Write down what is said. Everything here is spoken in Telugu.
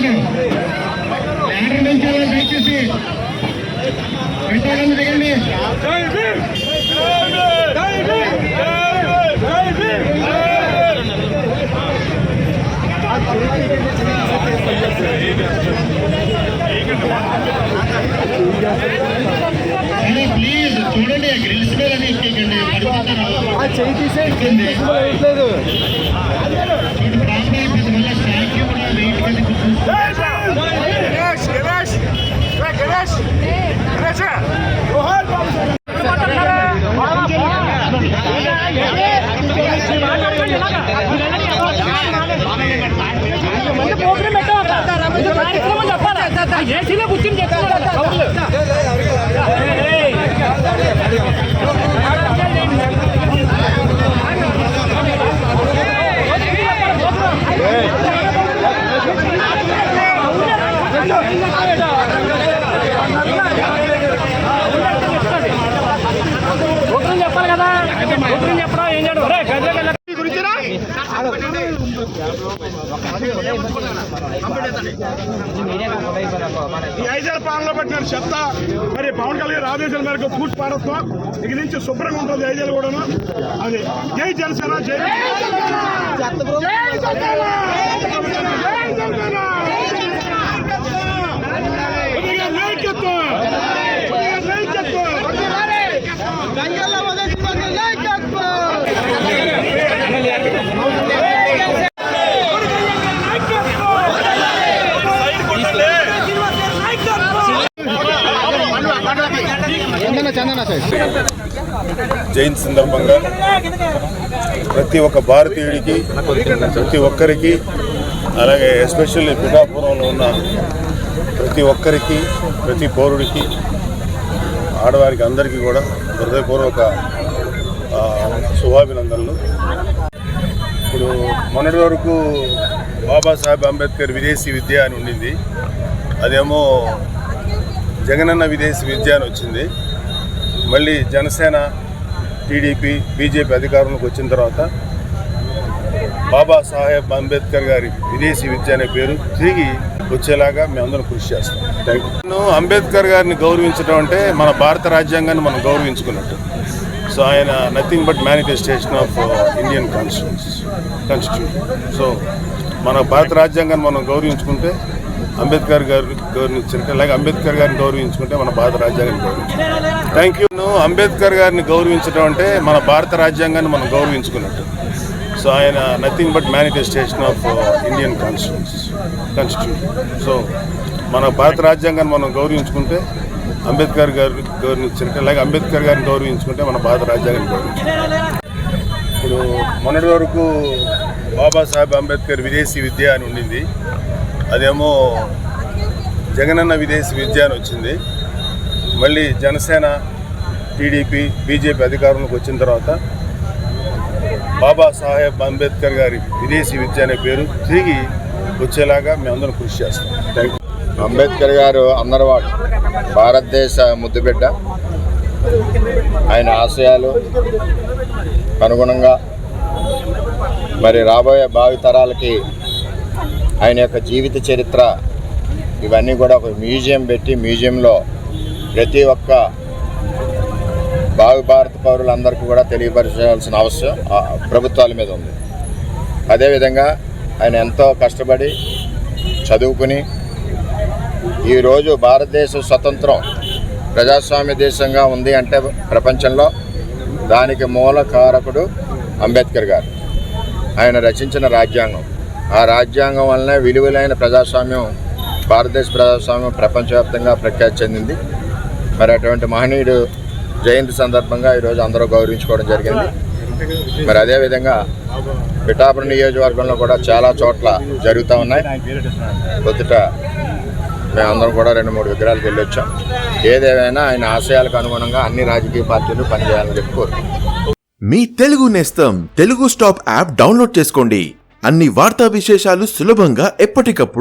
ఎక్కకూడదు ల్యాడర్ పెంచాలి దయచేసి పెట్టాలని దిగండి ప్లీజ్ చూడండి గ్రిల్స్ మీద పడిపోతారు చూడు ప్రాంతాల గణేష్ గణేష్ జోహార్ బాబా సాహెబ్ ఏసీలో కూర్చొని చెప్తున్నాడు చెప్పడం ఏం చేయడం రే గజ ఈ ఐదారు పాలనలో పెట్టిన చెత్త మరి పవన్ కళ్యాణ్ ఆదేశాల మేరకు పూర్తి పాడత్వం ఇక నుంచి శుభ్రంగా ఉంటుంది ఐదేళ్ళు కూడాను అది జై జనసేన జై జై జనసేన! జై జయంతి సందర్భంగా ప్రతి ఒక్క భారతీయుడికి ప్రతి ఒక్కరికి అలాగే ఎస్పెషల్లీ పిఠాపురంలో ఉన్న ప్రతి ఒక్కరికి ప్రతి పౌరుడికి ఆడవారికి అందరికీ కూడా హృదయపూర్వక శుభాభినందనలు. ఇప్పుడు మొన్నటి వరకు బాబాసాహెబ్ అంబేద్కర్ విదేశీ విద్య అని ఉండింది. అదేమో జగనన్న విదేశీ విద్య అని వచ్చింది. మళ్ళీ జనసేన టీడీపీ బీజేపీ అధికారంలోకి వచ్చిన తర్వాత బాబాసాహెబ్ అంబేద్కర్ గారి విదేశీ విద్య అనే పేరు తిరిగి వచ్చేలాగా మేమందరం కృషి చేస్తాం. థ్యాంక్ యూ అంబేద్కర్ గారిని గౌరవించడం అంటే మన భారత రాజ్యాంగాన్ని మనం గౌరవించుకున్నట్టు. సో ఆయన nothing but manifestation of Indian constitution constitution so మన భారత రాజ్యాంగాన్ని మనం గౌరవించుకుంటే అంబేద్కర్ గారిని గౌరవించినట్టు అలాగే అంబేద్కర్ గారిని గౌరవించుకుంటే మన భారత రాజ్యాంగాన్ని గౌరవించుకుంటాం థ్యాంక్ యూ అంబేద్కర్ గారిని గౌరవించడం అంటే మన భారత రాజ్యాంగాన్ని మనం గౌరవించుకున్నట్టు. సో ఆయన nothing but manifestation of Indian constitution constitution so మన భారత రాజ్యాంగాన్ని మనం గౌరవించుకుంటే అంబేద్కర్ గారిని గౌరవించినట్టు అలాగే అంబేద్కర్ గారిని గౌరవించుకుంటే మన భారత రాజ్యాంగాన్ని గౌరవించుకుంటాం ఇప్పుడు మొన్నటి వరకు బాబాసాహెబ్ అంబేద్కర్ విదేశీ విద్య అని ఉండింది. అదేమో జగనన్న విదేశీ విద్య అని వచ్చింది. మళ్ళీ జనసేన టీడీపీ బీజేపీ అధికారంలోకి వచ్చిన తర్వాత బాబాసాహెబ్ అంబేద్కర్ గారి విదేశీ విద్య అనే పేరు తిరిగి వచ్చేలాగా మేమందరం కృషి చేస్తాం. థ్యాంక్ యూ అంబేద్కర్ గారు అందరవాడు భారతదేశ ముద్దుబిడ్డ. ఆయన ఆశయాలు అనుగుణంగా మరి రాబోయే భావితరాలకి ఆయన యొక్క జీవిత చరిత్ర ఇవన్నీ కూడా ఒక మ్యూజియం పెట్టి మ్యూజియంలో ప్రతి ఒక్క భావి భారత పౌరులందరికీ కూడా తెలియపరచాల్సిన అవసరం ప్రభుత్వాల మీద ఉంది. అదేవిధంగా ఆయన ఎంతో కష్టపడి చదువుకుని ఈరోజు భారతదేశ స్వతంత్రం ప్రజాస్వామ్య దేశంగా ఉంది అంటే ప్రపంచంలో దానికి మూల కారకుడు అంబేద్కర్ గారు. ఆయన రచించిన రాజ్యాంగం. ఆ రాజ్యాంగం వలన విలువలైన ప్రజాస్వామ్యం భారతదేశ ప్రజాస్వామ్యం ప్రపంచవ్యాప్తంగా ప్రఖ్యాతి చెందింది. మరి అటువంటి మహనీయుడు జయంతి సందర్భంగా ఈరోజు అందరూ గౌరవించుకోవడం జరిగింది. మరి అదేవిధంగా పిఠాపురం నియోజకవర్గంలో కూడా చాలా చోట్ల జరుగుతూ ఉన్నాయి. పొద్దుట మేమందరం కూడా రెండు మూడు విగ్రహాలకు వెళ్ళి వచ్చాం ఏదేమైనా ఆయన ఆశయాలకు అనుగుణంగా అన్ని రాజకీయ పార్టీలు పనిచేయాలని చెప్పి మీ తెలుగు నేస్తం తెలుగు స్టాప్ యాప్ డౌన్లోడ్ చేసుకోండి. అన్ని వార్తా విశేషాలు సులభంగా ఎప్పటికప్పుడు